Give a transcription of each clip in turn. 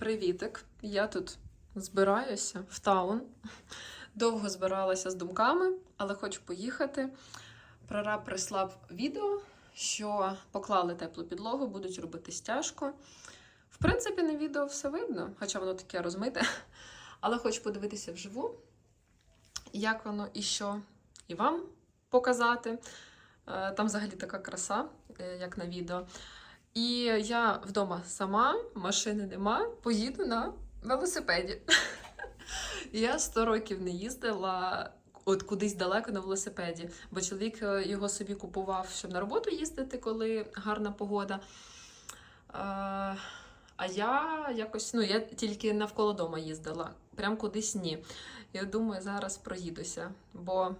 Привітик! Я тут збираюся в таун. Довго збиралася з думками, але хочу поїхати. Прораб прислав відео, що поклали теплу підлогу, будуть робити стяжку. В принципі, на відео все видно, хоча воно таке розмите. Але хочу подивитися вживу, як воно і що, і вам показати. Е, Там взагалі така краса, е, як на відео. І я вдома сама, машини нема, поїду на велосипеді. Я 100 років не їздила от кудись далеко на велосипеді, бо чоловік е, його собі купував, щоб на роботу їздити, коли гарна погода. Е, А я якось, ну, я тільки навколо дома їздила, прям кудись ні. Я думаю, зараз проїдуся, бо,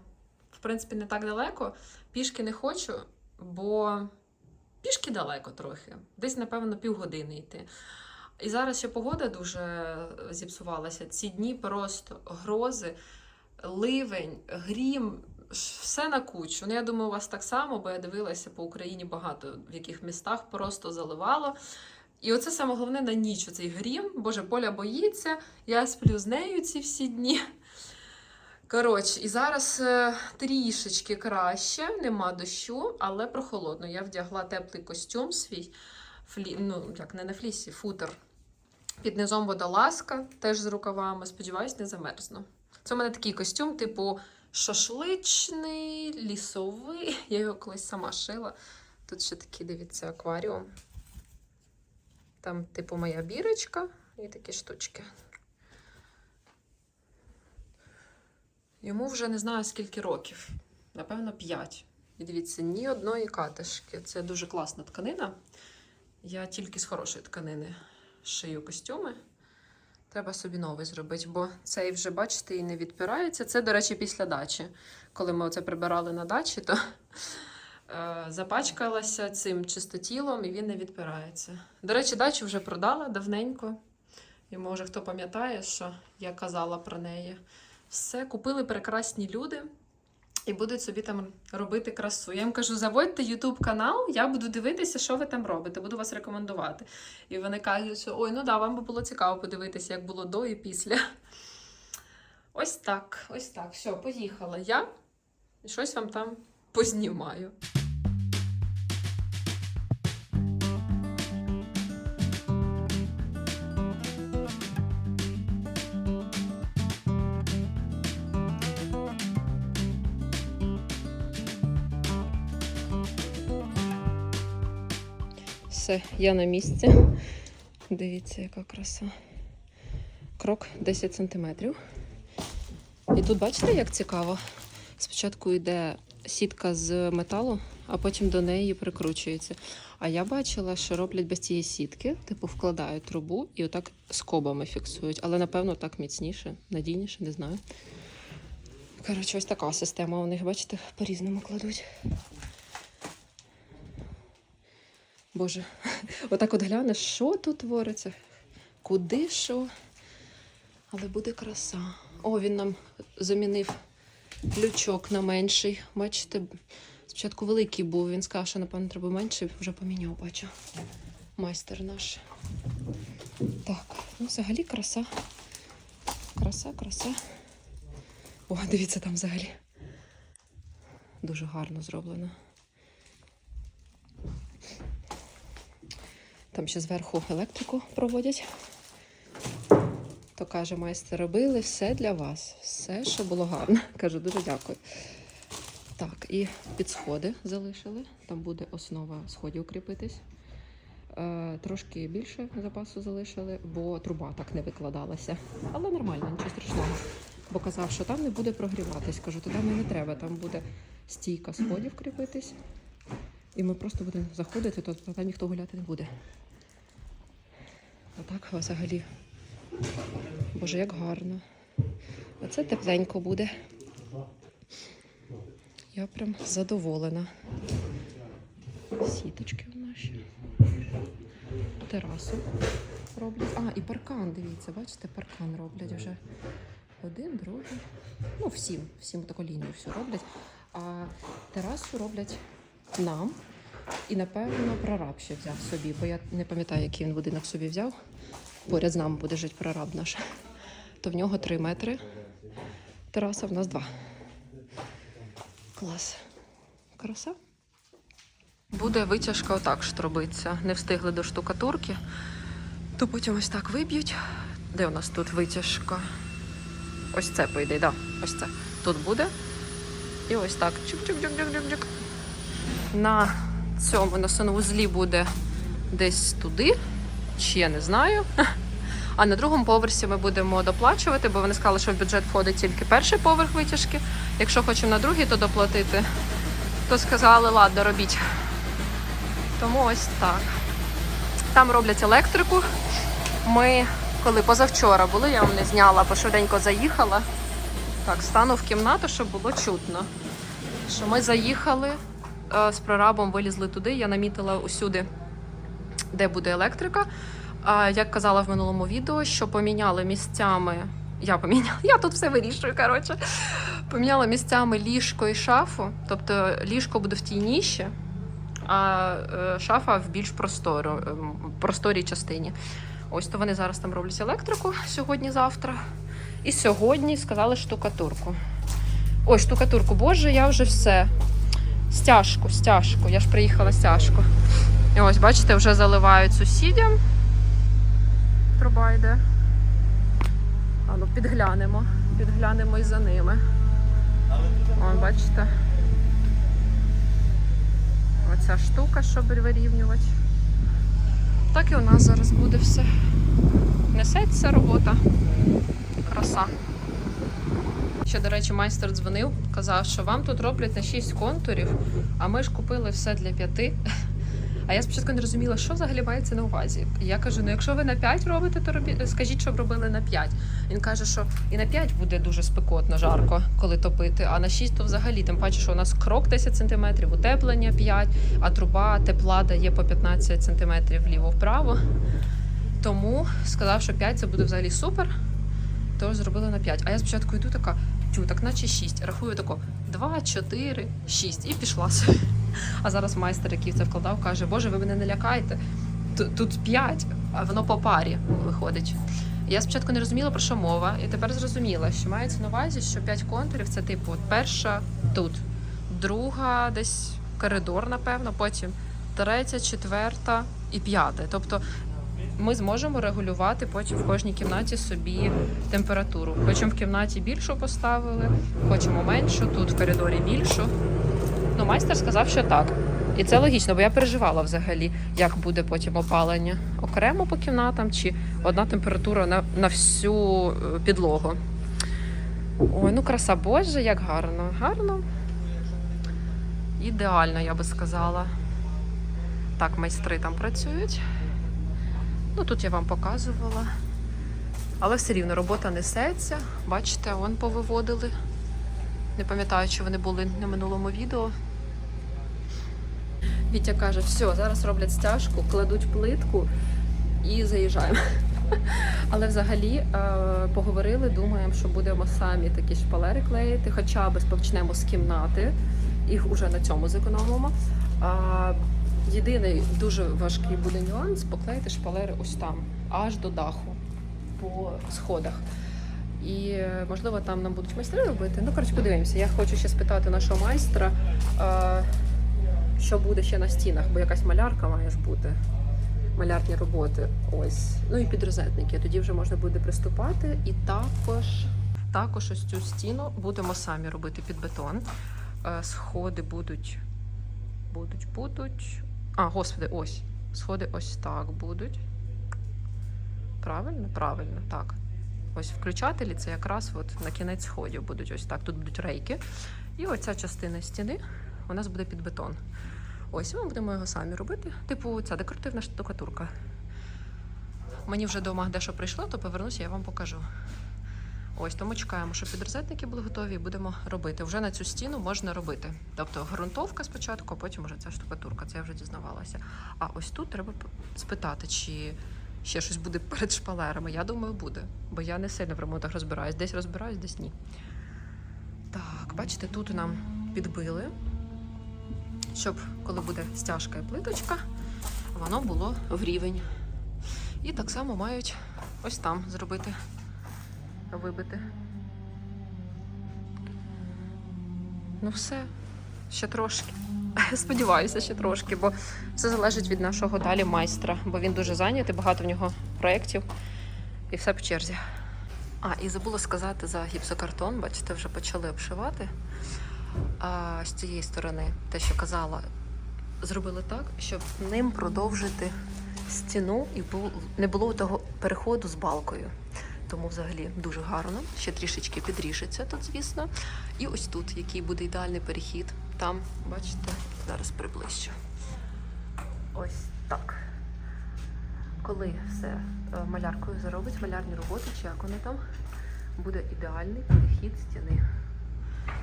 в принципі, не так далеко. Пішки не хочу, бо пішки далеко трохи, десь, напевно, півгодини йти. І зараз ще погода дуже зіпсувалася. Ці дні просто грози, ливень, грім, все на кучу. Ну, я думаю, у вас так само, бо я дивилася по Україні багато в яких містах просто заливало. І оце саме головне на ніч оцей грім. Боже, Поля боїться, я сплю з нею ці всі дні. Коротше, і зараз е, трішечки краще, нема дощу, але прохолодно. Я вдягла теплий костюм свій, флі... ну, як не на флісі, футер. Під низом водолазка, теж з рукавами. Сподіваюсь, не замерзну. Це у мене такий костюм, типу шашличний, лісовий. Я його колись сама шила. Тут ще такий, дивіться, акваріум. Там, типу, моя бірочка і такі штучки. Йому вже не знаю скільки років. Напевно, 5. І дивіться, ні одної катишки. Це дуже класна тканина. Я тільки з хорошої тканини шию костюми. Треба собі новий зробити, бо цей вже, бачите, і не відпирається. Це, до речі, після дачі. Коли ми оце прибирали на дачі, то е, запачкалася цим чистотілом і він не відпирається. До речі, дачу вже продала давненько. І може хто пам'ятає, що я казала про неї. Все, купили прекрасні люди і будуть собі там робити красу. Я їм кажу, заводьте YouTube канал, я буду дивитися, що ви там робите, буду вас рекомендувати. І вони кажуть, що ой, ну да, вам би було цікаво подивитися, як було до і після. Ось так, ось так. Все, поїхала я. І щось вам там познімаю. Все, я на місці. Дивіться, яка краса. Крок 10 сантиметрів. І тут бачите, як цікаво? Спочатку йде сітка з металу, а потім до неї прикручується. А я бачила, що роблять без цієї сітки, типу вкладають трубу і отак скобами фіксують. Але напевно так міцніше, надійніше, не знаю. Коротше, ось така система у них, бачите, по-різному кладуть. Боже, отак от глянеш, що тут твориться, куди що. Але буде краса. О, він нам замінив лючок на менший. Бачите, спочатку великий був. Він сказав, що, напевно, треба менший, вже поміняв, бачу. Майстер наш. Так, ну взагалі краса. Краса, краса. О, дивіться, там взагалі. Дуже гарно зроблено. Там ще зверху електрику проводять. То каже, майстер, робили все для вас. Все, що було гарно. Кажу, дуже дякую. Так, і під сходи залишили. Там буде основа сходів кріпитись. Е, трошки більше запасу залишили, бо труба так не викладалася. Але нормально, нічого страшного. Бо казав, що там не буде прогріватись. Кажу, то там і не треба, там буде стійка сходів кріпитись. І ми просто будемо заходити, то там ніхто гуляти не буде. Отак взагалі. Боже, як гарно. Оце тепленько буде. Я прям задоволена. Сіточки в наші. Терасу роблять. А, і паркан, дивіться, бачите, паркан роблять вже. Один, другий. Ну, всім, всім таку лінію всю роблять. А терасу роблять нам. І, напевно, прораб ще взяв собі, бо я не пам'ятаю, який він будинок собі взяв. поряд з нами буде жити прораб наш, то в нього 3 метри. Тераса в нас 2. Клас. Краса. Буде витяжка отак ж робиться. Не встигли до штукатурки, то потім ось так виб'ють. Де у нас тут витяжка? Ось це, по ідеї, да, ось це. Тут буде. І ось так. Чик-чик-чик-чик-чик. На цьому на санвузлі буде десь туди, чи я не знаю. А на другому поверсі ми будемо доплачувати, бо вони сказали, що в бюджет входить тільки перший поверх витяжки. Якщо хочемо на другий, то доплатити, то сказали, ладно, робіть. Тому ось так. Там роблять електрику. Ми, коли позавчора були, я вам не зняла, бо швиденько заїхала. Так, стану в кімнату, щоб було чутно. Що ми заїхали з прорабом, вилізли туди. Я намітила усюди, де буде електрика. Як казала в минулому відео, що поміняли місцями. Я поміняла, я тут все вирішую. Коротше, поміняла місцями ліжко і шафу. Тобто ліжко буде в тій ніші, а е, шафа в більш простору, ем, просторій частині. Ось то вони зараз там роблять електрику сьогодні-завтра. І сьогодні сказали штукатурку. Ой, штукатурку, боже, я вже все. Стяжку, стяжку. Я ж приїхала стяжку. І ось, бачите, вже заливають сусідям. Труба йде. А ну підглянемо. Підглянемо і за ними. О, бачите. Оця штука, щоб вирівнювати. Так і у нас зараз буде все. Несеться робота. Краса. Ще, до речі, майстер дзвонив, казав, що вам тут роблять на 6 контурів, а ми ж купили все для 5. А я спочатку не розуміла, що взагалі мається на увазі. Я кажу: ну якщо ви на 5 робите, то робіть, скажіть, щоб робили на 5. Він каже, що і на 5 буде дуже спекотно, жарко, коли топити, а на 6 то взагалі, тим паче, що у нас крок 10 см, утеплення 5, а труба тепла дає по 15 см вліво-вправо. Тому сказав, що 5 це буде взагалі супер. Тож зробили на 5. А я спочатку йду така, так наче 6. Рахую тако 2, 4, 6 і пішла. А зараз майстер, який це вкладав, каже: Боже, ви мене не лякайте. Тут, тут 5, а воно по парі виходить. Я спочатку не розуміла, про що мова, і тепер зрозуміла, що мається на увазі, що 5 контурів це типу перша тут, друга десь коридор, напевно, потім третя, четверта і п'ята. Тобто ми зможемо регулювати потім в кожній кімнаті собі температуру. Хочемо в кімнаті більшу поставили, хочемо меншу, тут в коридорі більшу. Ну, майстер сказав, що так. І це логічно, бо я переживала взагалі, як буде потім опалення. Окремо по кімнатам чи одна температура на, на всю е, підлогу. Ой, ну краса Боже, як гарно. Гарно. Ідеально, я би сказала. Так, майстри там працюють. Ну, тут я вам показувала. Але все рівно робота несеться. Бачите, вон повиводили. Не пам'ятаю, чи вони були на минулому відео. Вітя каже, все, зараз роблять стяжку, кладуть плитку і заїжджаємо. Але взагалі е, поговорили, думаємо, що будемо самі такі шпалери клеїти, хоча б почнемо з кімнати, їх уже на цьому зекономимо. Єдиний дуже важкий буде нюанс поклеїти шпалери ось там, аж до даху, по сходах. І можливо там нам будуть майстри робити. Ну, коротше, подивимося. Я хочу ще спитати нашого майстра, що буде ще на стінах, бо якась малярка має ж бути. Малярні роботи. Ось. Ну і підрозетники. Тоді вже можна буде приступати. І також, також ось цю стіну будемо самі робити під бетон. Е, Сходи будуть. Будуть, будуть. А, господи, ось. Сходи ось так будуть. Правильно? Правильно, так. Ось включателі це якраз от на кінець сходів будуть ось так. Тут будуть рейки. І оця частина стіни у нас буде під бетон. Ось ми будемо його самі робити. Типу, ця декоративна штукатурка. Мені вже дома дещо прийшло, то повернуся, я вам покажу. Ось тому чекаємо, щоб підрозетники були готові і будемо робити. Вже на цю стіну можна робити. Тобто ґрунтовка спочатку, а потім вже ця штукатурка. Це я вже дізнавалася. А ось тут треба спитати, чи ще щось буде перед шпалерами. Я думаю, буде, бо я не сильно в ремонтах розбираюсь. Десь розбираюсь, десь ні. Так, бачите, тут нам підбили, щоб коли буде стяжка і плиточка, воно було в рівень. І так само мають ось там зробити, вибити. Ну все, ще трошки. Сподіваюся, ще трошки, бо все залежить від нашого далі майстра, бо він дуже зайнятий, багато в нього проєктів і все по черзі. А, і забула сказати за гіпсокартон, бачите, вже почали обшивати. А з цієї сторони, те, що казала, зробили так, щоб ним продовжити стіну і не було того переходу з балкою. Тому взагалі дуже гарно. Ще трішечки підріжеться тут, звісно. І ось тут, який буде ідеальний перехід. Там, бачите, зараз приближу. Ось так. Коли все е, маляркою заробить, малярні роботи, чи як вони там, буде ідеальний перехід стіни.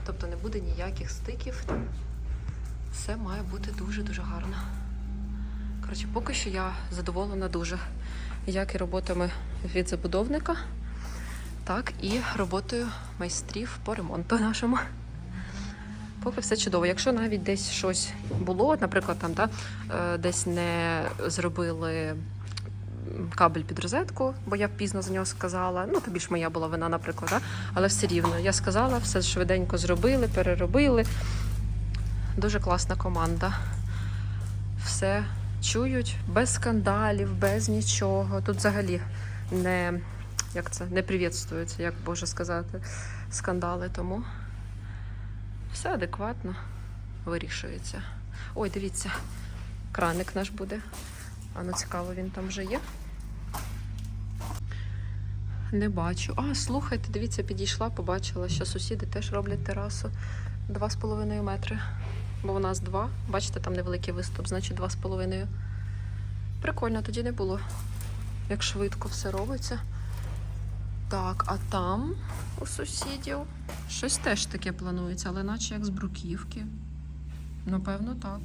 Тобто не буде ніяких стиків. Все має бути дуже-дуже гарно. Коротше, поки що я задоволена дуже як і роботами від забудовника, так і роботою майстрів по ремонту нашому. Поки все чудово. Якщо навіть десь щось було, наприклад, там да, е, десь не зробили кабель під розетку, бо я пізно за нього сказала. Ну, тобі ж моя була вина, наприклад, да? але все рівно. Я сказала, все швиденько зробили, переробили. Дуже класна команда. Все чують без скандалів, без нічого. Тут взагалі не, як це, не привітствується, як Боже сказати, скандали. Тому все адекватно вирішується. Ой, дивіться, краник наш буде. А ну цікаво, він там вже є. Не бачу. А, слухайте, дивіться, підійшла, побачила, що сусіди теж роблять терасу 2,5 метри. Бо у нас два. Бачите, там невеликий виступ, значить 2,5. Прикольно, тоді не було. Як швидко все робиться. Так, а там у сусідів щось теж таке планується, але наче як з бруківки. Напевно, так.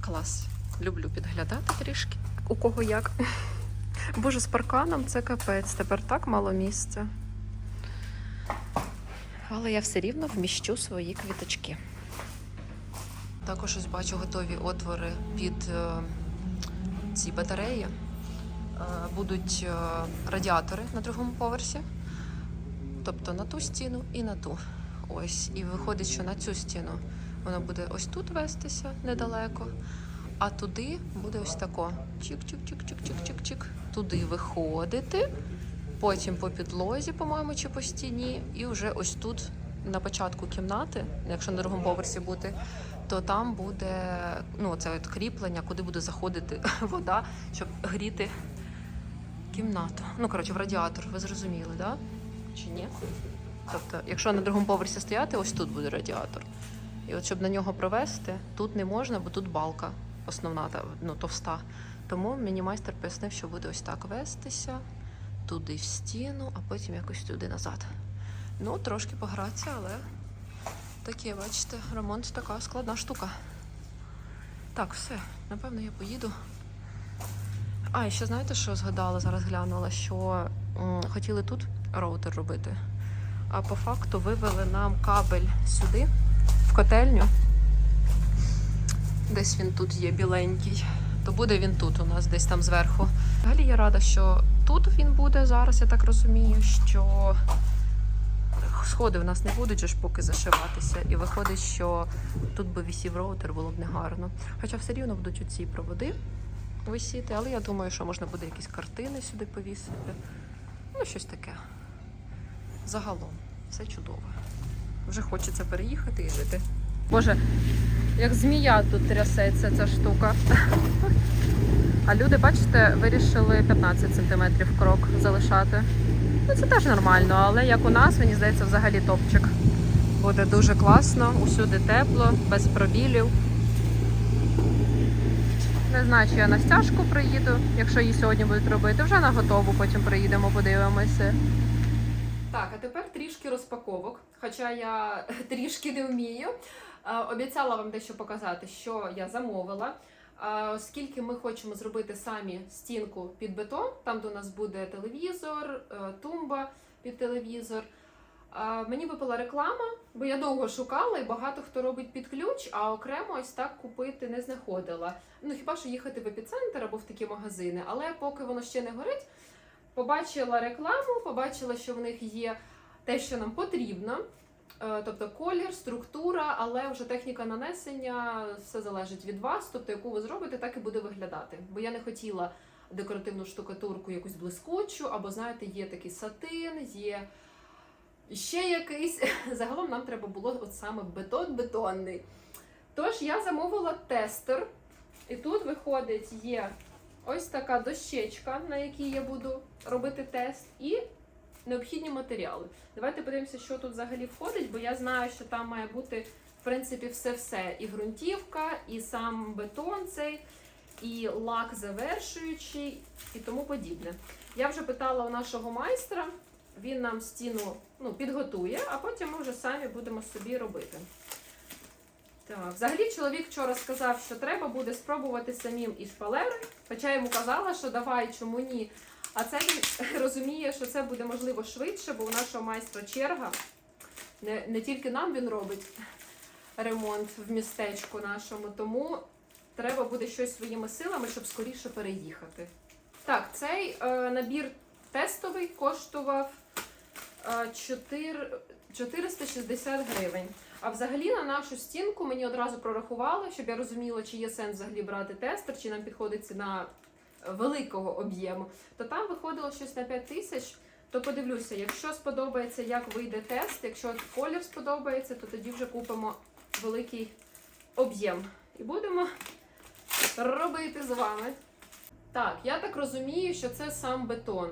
Клас. Люблю підглядати трішки. У кого як. Боже, з парканом це капець. Тепер так мало місця. Але я все рівно вміщу свої квіточки. Також ось бачу готові отвори під е, ці батареї. Е, будуть е, радіатори на другому поверсі. Тобто на ту стіну і на ту. Ось. І виходить, що на цю стіну воно буде ось тут вестися недалеко. А туди буде ось тако. Чик-чик-чик-чик-чик-чик-чик. Туди виходити. Потім по підлозі, по-моєму, чи по стіні, і вже ось тут на початку кімнати, якщо на другому поверсі бути, то там буде ну, це от кріплення, куди буде заходити вода, щоб гріти кімнату. Ну, коротше, в радіатор, ви зрозуміли, да? Чи ні? Тобто, якщо на другому поверсі стояти, ось тут буде радіатор. І от щоб на нього провести, тут не можна, бо тут балка основна, ну, товста. Тому мені майстер пояснив, що буде ось так вестися туди в стіну, а потім якось туди назад. Ну, трошки погратися, але таке, бачите, ремонт така складна штука. Так, все, напевно, я поїду. А, і ще знаєте, що згадала, зараз глянула, що м, хотіли тут роутер робити. А по факту вивели нам кабель сюди, в котельню. Десь він тут є біленький. То буде він тут у нас, десь там зверху. Взагалі я рада, що тут він буде зараз, я так розумію, що сходи в нас не будуть же ж поки зашиватися. І виходить, що тут би висів роутер, було б негарно. Хоча все рівно будуть оці проводи висіти, але я думаю, що можна буде якісь картини сюди повісити. Ну, щось таке. Загалом, все чудово. Вже хочеться переїхати і жити. Боже, як змія тут трясеться ця штука. А люди, бачите, вирішили 15 см крок залишати. Ну, це теж нормально, але як у нас, мені здається, взагалі топчик. Буде дуже класно, усюди тепло, без пробілів. Не знаю, чи я на стяжку приїду, якщо її сьогодні будуть робити. Вже на готову, потім приїдемо, подивимося. Так, а тепер трішки розпаковок, хоча я трішки не вмію. Е, Обіцяла вам дещо показати, що я замовила. Е, Оскільки ми хочемо зробити самі стінку під бетон, там у нас буде телевізор, е, тумба під телевізор. Мені випала реклама, бо я довго шукала і багато хто робить під ключ, а окремо ось так купити не знаходила. Ну хіба що їхати в епіцентр або в такі магазини, але поки воно ще не горить, побачила рекламу, побачила, що в них є те, що нам потрібно. Е, Тобто колір, структура, але вже техніка нанесення все залежить від вас. Тобто, яку ви зробите, так і буде виглядати. Бо я не хотіла декоративну штукатурку якусь блискучу, або знаєте, є такий сатин, є ще якийсь. Загалом нам треба було от саме бетон бетонний. Тож я замовила тестер, і тут виходить є ось така дощечка, на якій я буду робити тест, і необхідні матеріали. Давайте подивимося, що тут взагалі входить, бо я знаю, що там має бути в принципі все-все. І ґрунтівка, і сам бетон цей, і лак завершуючий, і тому подібне. Я вже питала у нашого майстра, він нам стіну ну, підготує, а потім ми вже самі будемо собі робити. Так, взагалі чоловік вчора сказав, що треба буде спробувати самим і шпалери, хоча я йому казала, що давай, чому ні. А це він розуміє, що це буде можливо швидше, бо у нашого майстра черга. Не, не тільки нам він робить ремонт в містечку нашому, тому треба буде щось своїми силами, щоб скоріше переїхати. Так, цей е, набір тестовий коштував 4, 460 гривень. А взагалі на нашу стінку мені одразу прорахували, щоб я розуміла, чи є сенс взагалі брати тестер, чи нам підходить ціна великого об'єму, то там виходило щось на 5 тисяч. То подивлюся, якщо сподобається, як вийде тест, якщо колір сподобається, то тоді вже купимо великий об'єм і будемо робити з вами. Так, я так розумію, що це сам бетон.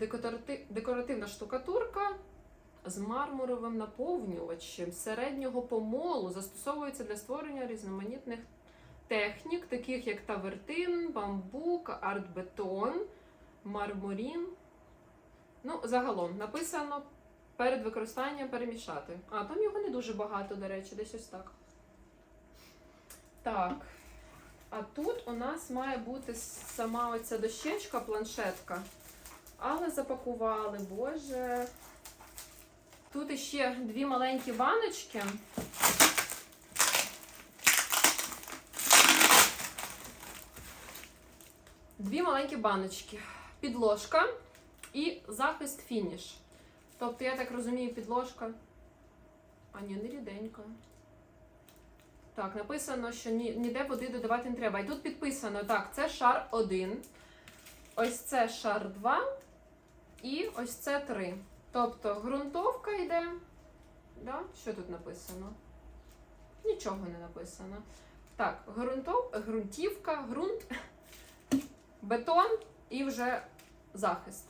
Декоратив- Декоративна штукатурка з мармуровим наповнювачем середнього помолу застосовується для створення різноманітних технік, таких як тавертин, бамбук, артбетон, мармурін. Ну, загалом написано перед використанням перемішати. А, там його не дуже багато, до речі, десь ось так. Так. А тут у нас має бути сама оця дощечка, планшетка. Але запакували, боже. Тут іще дві маленькі баночки. Дві маленькі баночки. Підложка і захист фініш. Тобто, я так розумію, підложка. А ні, не ріденька. Так, написано, що ні, ніде води додавати не треба. І тут підписано, так, це шар 1. Ось це шар 2. І ось це 3. Тобто ґрунтовка йде. Да? Що тут написано? Нічого не написано. Так, ґрунтов, ґрунтівка, ґрунт, бетон і вже захист.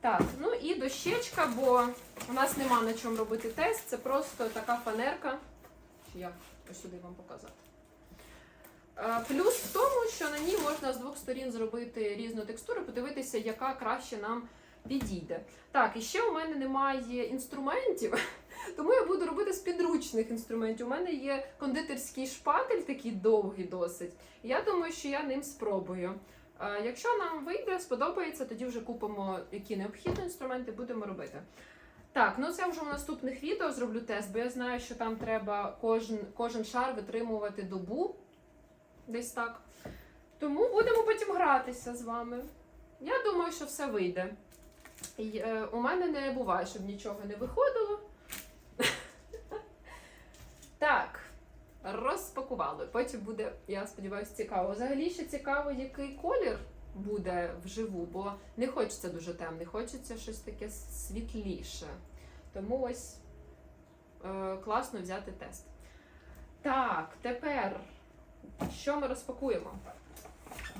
Так, ну і дощечка, бо у нас нема на чому робити тест. Це просто така фанерка. Як ось сюди вам показати. Е, Плюс в тому, що на ній можна з двох сторін зробити різну текстуру, подивитися, яка краще нам підійде. Так, і ще у мене немає інструментів, тому я буду робити з підручних інструментів. У мене є кондитерський шпатель, такий довгий досить. Я думаю, що я ним спробую. Е, Якщо нам вийде, сподобається, тоді вже купимо які необхідні інструменти, будемо робити. Так, ну це вже в наступних відео зроблю тест, бо я знаю, що там треба кожен, кожен шар витримувати добу. Десь так. Тому будемо потім гратися з вами. Я думаю, що все вийде. Е, у мене не буває, щоб нічого не виходило. Так, розпакували. Потім буде, я сподіваюся, цікаво. Взагалі ще цікаво, який колір буде вживу, бо не хочеться дуже темний, хочеться щось таке світліше. Тому ось е, класно взяти тест. Так, тепер що ми розпакуємо?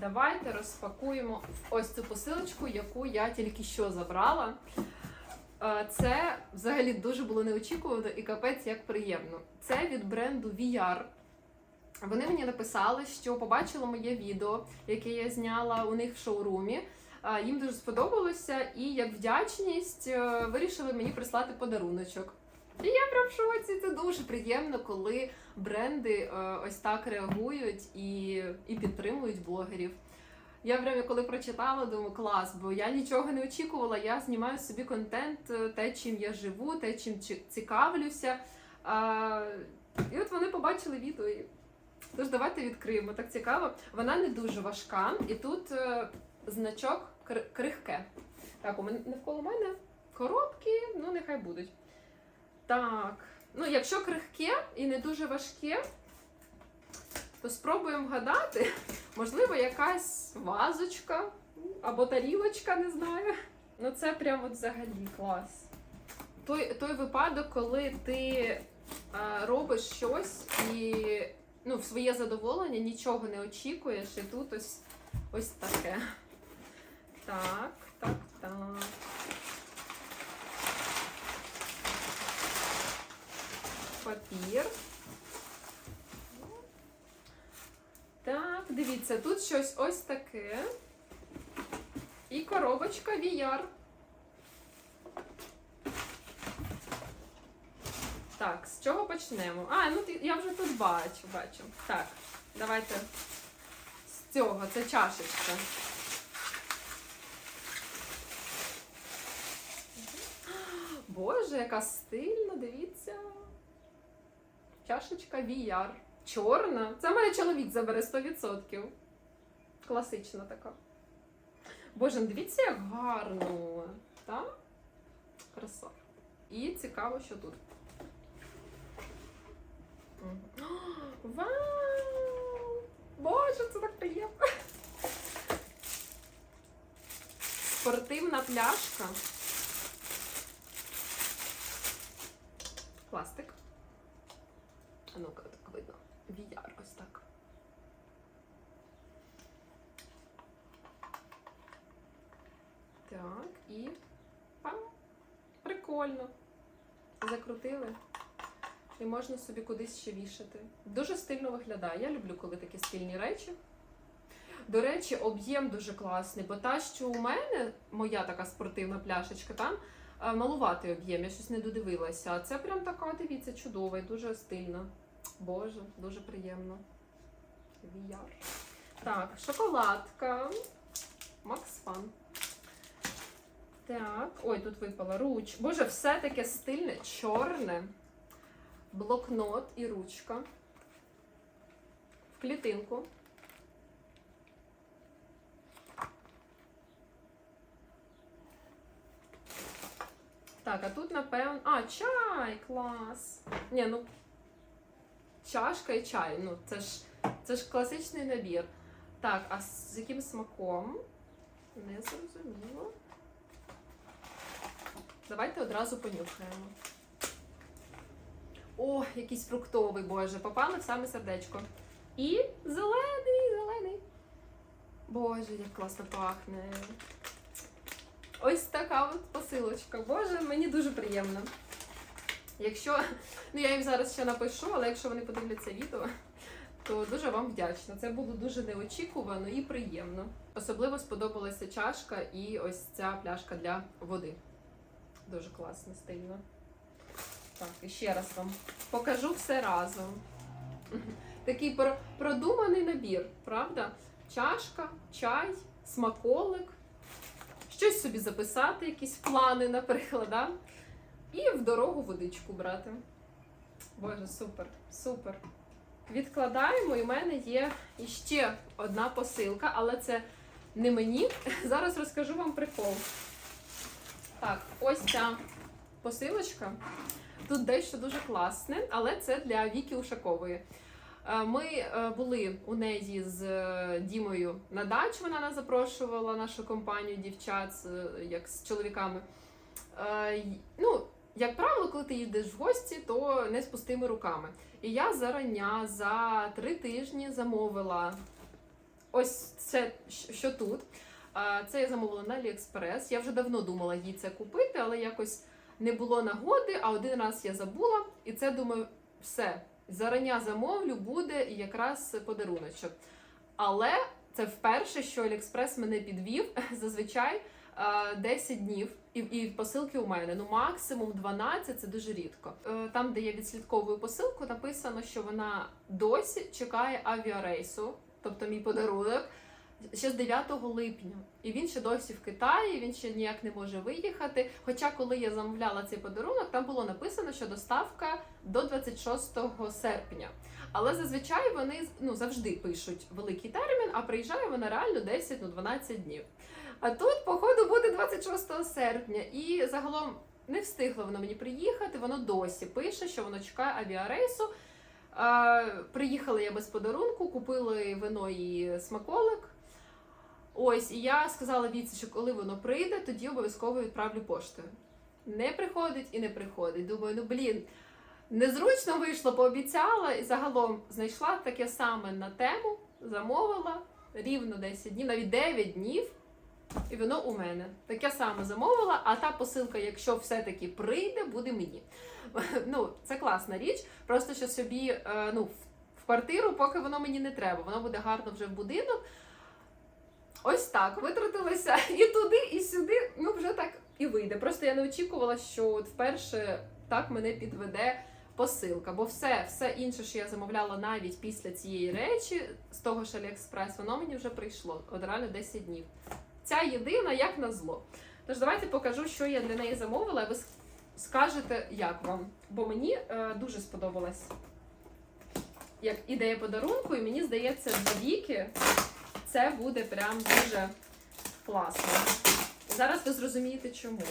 Давайте розпакуємо ось цю посилочку, яку я тільки що забрала. Е, Це взагалі дуже було неочікувано і капець як приємно. Це від бренду VR. Вони мені написали, що побачили моє відео, яке я зняла у них в шоурумі. Е, Їм дуже сподобалося, і як вдячність е, вирішили мені прислати подаруночок. І я прям в шоці. Це дуже приємно, коли бренди е, ось так реагують і, і підтримують блогерів. Я прямо коли прочитала, думаю, клас, бо я нічого не очікувала. Я знімаю собі контент, е, те, чим я живу, те, чим цікавлюся. І от вони побачили відео. Тож давайте відкриємо. Так цікаво. Вона не дуже важка, і тут е, значок кр- крихке. Так, у мене навколо мене коробки, ну нехай будуть. Так. Ну, якщо крихке і не дуже важке, то спробуємо вгадати. Можливо, якась вазочка або тарілочка, не знаю. Ну, це прям от взагалі клас. Той, той випадок, коли ти а, робиш щось і ну, в своє задоволення нічого не очікуєш, і тут ось, ось таке. Так, так, так. Папір. Так, дивіться, тут щось ось таке. І коробочка VR. Так, з чого почнемо? А, ну я вже тут бачу, бачу. Так, давайте з цього, це чашечка. Боже, яка стильна, дивіться. Чашечка VR. Чорна. Це мене чоловік забере 100%. Класична така. Боже, ну дивіться, як гарно. Так? Краса. І цікаво, що тут. Вау! Боже, це так приємно. Спортивна пляшка. Пластик. А ну-ка, так видно. VR, ось так. Так, і пам. Прикольно. Закрутили. І можна собі кудись ще вішати. Дуже стильно виглядає. Я люблю, коли такі стильні речі. До речі, об'єм дуже класний, бо та, що у мене, моя така спортивна пляшечка, там е, малуватий об'єм, я щось не додивилася. А це прям така, дивіться, чудова і дуже стильна. Боже, дуже приємно. VR. Так, шоколадка. Макс Фан. Так, ой, тут випала руч. Боже, все таке стильне, чорне. Блокнот і ручка. В клітинку. Так, а тут, напевно. А, чай! Клас! Ні, ну. Чашка і чай. Ну, це ж, це ж класичний набір. Так, а з яким смаком? Не зрозуміло. Давайте одразу понюхаємо. О, якийсь фруктовий, боже, попали в саме сердечко. І зелений, зелений. Боже, як класно пахне. Ось така от посилочка. Боже, мені дуже приємно. Якщо, ну я їм зараз ще напишу, але якщо вони подивляться відео, то дуже вам вдячна. Це було дуже неочікувано і приємно. Особливо сподобалася чашка і ось ця пляшка для води. Дуже класно, стильно. Так, і ще раз вам покажу все разом. Такий продуманий набір, правда? Чашка, чай, смаколик. Щось собі записати, якісь плани, наприклад, да? І в дорогу водичку брати. Боже, супер, супер. Відкладаємо, і в мене є іще одна посилка, але це не мені. Зараз розкажу вам прикол. Так, ось ця посилочка. Тут дещо дуже класне, але це для Віки Ушакової. Е, Ми е, були у неї з е, Дімою на дачу. Вона нас запрошувала нашу компанію дівчат як з чоловіками. Ну, як правило, коли ти їдеш в гості, то не з пустими руками. І я зарання за три тижні замовила ось це, що тут. Це я замовила на AliExpress. Я вже давно думала їй це купити, але якось не було нагоди, а один раз я забула, і це думаю, все. Зарання замовлю, буде і якраз подаруночок. Але це вперше, що AliExpress мене підвів. Зазвичай 10 днів, і, і посилки у мене. Ну, максимум 12 це дуже рідко. Е, Там, де я відслідковую посилку, написано, що вона досі чекає авіарейсу, тобто мій подарунок. ще з 9 липня. І він ще досі в Китаї, він ще ніяк не може виїхати. Хоча, коли я замовляла цей подарунок, там було написано, що доставка до 26 серпня. Але зазвичай вони ну, завжди пишуть великий термін, а приїжджає вона реально 10-12 днів. А тут, походу, буде 26 серпня. І загалом не встигло воно мені приїхати. Воно досі пише, що воно чекає авіарейсу. Е, приїхала я без подарунку, купили вино і смаколик. Ось, і я сказала Віці, що коли воно прийде, тоді обов'язково відправлю поштою. Не приходить і не приходить. Думаю, ну блін, незручно вийшло, пообіцяла, і загалом знайшла таке саме на тему, замовила рівно 10 днів, навіть 9 днів. І воно у мене. Таке саме замовила, а та посилка, якщо все-таки прийде, буде мені. Ну, це класна річ. Просто що собі е, ну, в- квартиру, поки воно мені не треба. Воно буде гарно вже в будинок. Ось так. Витратилася і туди, і сюди. Ну, вже так і вийде. Просто я не очікувала, що от вперше так мене підведе посилка. Бо все, все інше, що я замовляла навіть після цієї речі, з того ж Аліекспрес, воно мені вже прийшло. От реально 10 днів. Ця єдина, як на зло. Тож давайте покажу, що я для неї замовила, і ви скажете, як вам. Бо мені е, дуже сподобалась як ідея подарунку, і мені здається, для віки це буде прям дуже класно. Зараз ви зрозумієте, чому.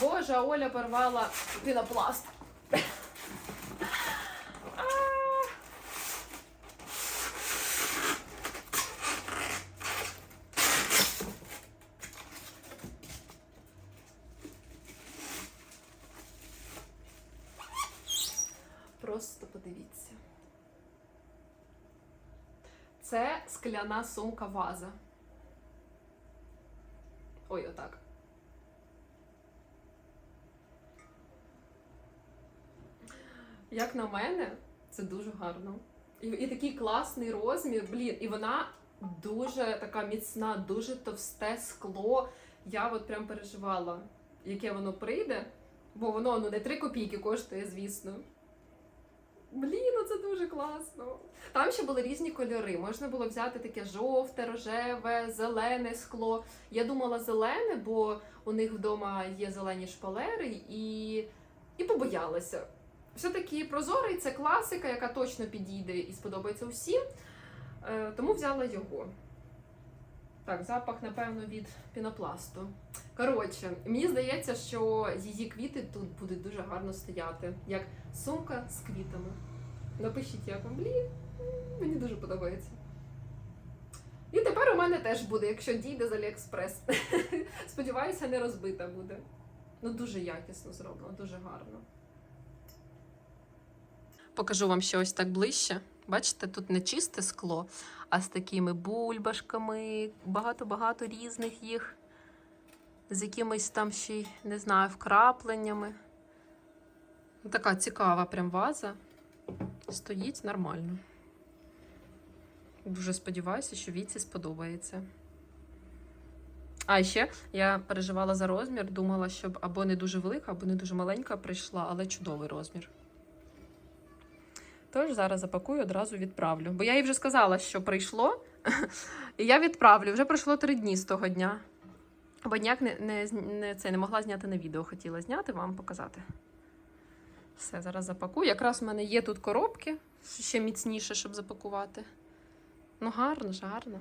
Боже, Оля порвала пінопласт. А! Просто подивіться. Скляна сумка ваза. Ой, отак. Як на мене, це дуже гарно. І, і такий класний розмір, блін, і вона дуже така міцна, дуже товсте скло. Я от прям переживала, яке воно прийде, бо воно ну не 3 копійки коштує, звісно. Блін, ну це дуже класно. Там ще були різні кольори. Можна було взяти таке жовте, рожеве, зелене скло. Я думала зелене, бо у них вдома є зелені шпалери, і, і побоялася. Все-таки прозорий це класика, яка точно підійде і сподобається усім. Е, тому взяла його. Так, запах, напевно, від пінопласту. Коротше, мені здається, що її квіти тут будуть дуже гарно стояти, як сумка з квітами. Напишіть, як вам блін, мені дуже подобається. І тепер у мене теж буде, якщо дійде з Аліекспрес. Сподіваюся, не розбита буде. Ну, дуже якісно зроблено, дуже гарно. Покажу вам ще ось так ближче. Бачите, тут не чисте скло, а з такими бульбашками, багато-багато різних їх, з якимись там ще, не знаю, вкрапленнями. Ну, Така цікава прям ваза. Стоїть нормально. Дуже сподіваюся, що Віці сподобається. А ще я переживала за розмір, думала, щоб або не дуже велика, або не дуже маленька прийшла, але чудовий розмір. Тож зараз запакую, одразу відправлю. Бо я їй вже сказала, що прийшло, і я відправлю. Вже пройшло три дні з того дня. Бо ніяк не, не, не, це, не могла зняти на відео, хотіла зняти, вам показати. Все, зараз запакую. Якраз в мене є тут коробки, ще міцніше, щоб запакувати. Ну, гарно ж, гарно.